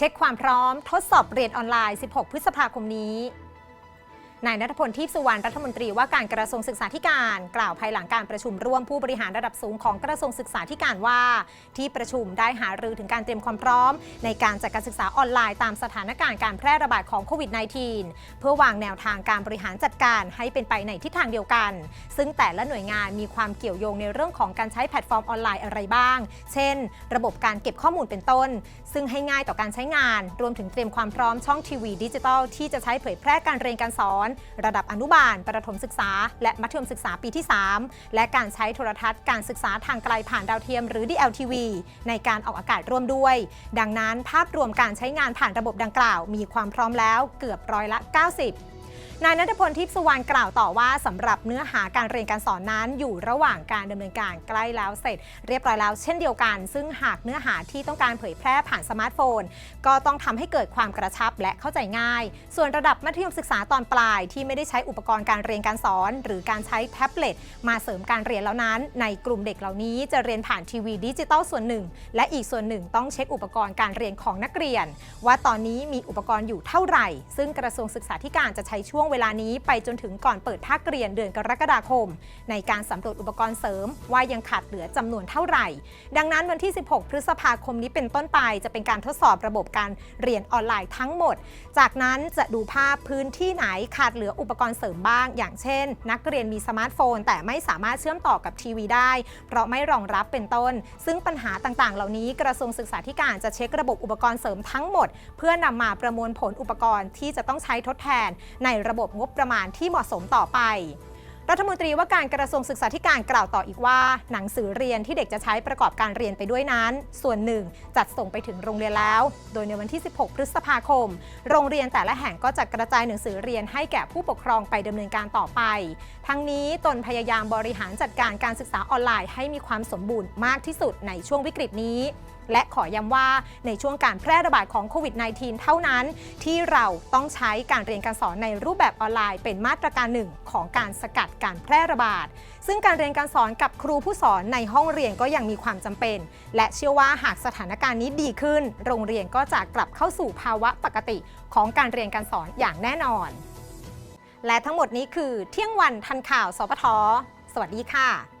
เช็คความพร้อมทดสอบเรียนออนไลน์ 16 พฤษภาคมนี้ นายนัทพลทิพสุวรรณรัฐมนตรีว่าการกระทรวงศึกษาธิการ กล่าวภายหลังการประชุมร่วมผู้บริหารระดับสูงของกระทรวงศึกษาธิการว่า ที่ประชุมได้หารือถึงการเตรียมความพร้อม ในการจัดการศึกษาออนไลน์ตามสถานการณ์การแพร่ระบาดของโควิด -19 เพื่อวางแนวทางการบริหารจัดการให้เป็นไปในทิศทางเดียวกัน ซึ่งแต่ละหน่วยงานมีความเกี่ยวโยงในเรื่องของการใช้แพลตฟอร์มออนไลน์อะไรบ้าง เช่น ระบบการเก็บข้อมูลเป็นต้น ซึ่งให้ง่ายต่อการใช้งาน รวมถึงเตรียมความพร้อมช่องทีวีดิจิทัลที่จะใช้เผยแพร่การเรียนการสอนระดับอนุบาล ประถมศึกษา และมัธยมศึกษาปีที่ 3 และการใช้โทรทัศน์การศึกษาทางไกลผ่านดาวเทียมหรือ DLTV ในการออกอากาศร่วมด้วย ดังนั้นภาพรวมการใช้งานผ่านระบบดังกล่าว มีความพร้อมแล้วเกือบร้อยละ 90 นายนัทพลทิพย์สุวรรณกล่าวต่อว่าสำหรับเนื้อหาการเรียนการสอนนั้นอยู่ระหว่างการดำเนินการใกล้แล้วเสร็จ เรียบร้อยแล้วเช่นเดียวกัน ซึ่งหากเนื้อหาที่ต้องการเผยแพร่ผ่านสมาร์ทโฟน ก็ต้องทำให้เกิดความกระชับและเข้าใจง่าย ส่วนระดับมัธยมศึกษาตอนปลาย ที่ไม่ได้ใช้อุปกรณ์การเรียนการสอน หรือการใช้แท็บเล็ตมาเสริมการเรียนแล้วนั้น ในกลุ่มเด็กเหล่านี้จะเรียนผ่านทีวีดิจิตอลส่วนหนึ่ง และอีกส่วนหนึ่งต้องเช็คอุปกรณ์การเรียนของนักเรียน ว่าตอนนี้มีอุปกรณ์อยู่เท่าไหร่ ซึ่งกระทรวงศึกษาธิการจะใช้ช่วงเวลานี้ไปจนถึงก่อนเปิดภาคเรียนเดือนกรกฎาคม ในการสำรวจอุปกรณ์เสริม ว่ายังขาดเหลือจำนวนเท่าไหร่ ดังนั้นวันที่ 16 พฤษภาคมนี้เป็นต้นไปจะเป็นการทดสอบระบบการเรียนออนไลน์ทั้งหมด จากนั้นจะดูภาพพื้นที่ไหนขาดเหลืออุปกรณ์เสริมบ้าง อย่างเช่น นักเรียนมีสมาร์ทโฟน แต่ไม่สามารถเชื่อมต่อกับทีวีได้ เพราะไม่รองรับเป็นต้น ซึ่งปัญหาต่างๆ เหล่านี้กระทรวงศึกษาธิการจะเช็คระบบอุปกรณ์เสริมทั้งหมด เพื่อนำมาประมวลผลอุปกรณ์ที่จะต้องใช้ทดแทนในระบบงบประมาณที่เหมาะสมต่อไปรัฐมนตรีว่าการกระทรวงศึกษาธิการกล่าวต่ออีกว่า หนังสือเรียนที่เด็กจะใช้ประกอบการเรียนไปด้วยนั้น ส่วนหนึ่งจัดส่งไปถึงโรงเรียนแล้ว โดยในวันที่ 16 พฤษภาคม โรงเรียนแต่ละแห่งก็จะกระจายหนังสือเรียนให้แก่ผู้ปกครองไปดำเนินการต่อไป ทั้งนี้ตนพยายามบริหารจัดการการศึกษาออนไลน์ให้มีความสมบูรณ์มากที่สุดในช่วงวิกฤตนี้ และขอย้ำว่าในช่วงการแพร่ระบาดของโควิด -19 เท่านั้น ที่เราต้องใช้การเรียนการสอนในรูปแบบออนไลน์เป็นมาตรการหนึ่งของการสกัดการแพร่ระบาด ซึ่งการเรียนการสอนกับครูผู้สอนในห้องเรียนก็ยังมีความจำเป็น และเชื่อว่าหากสถานการณ์นี้ดีขึ้น โรงเรียนก็จะกลับเข้าสู่ภาวะปกติของการเรียนการสอนอย่างแน่นอน และทั้งหมดนี้คือเที่ยงวันทันข่าวสปทสวัสดีค่ะ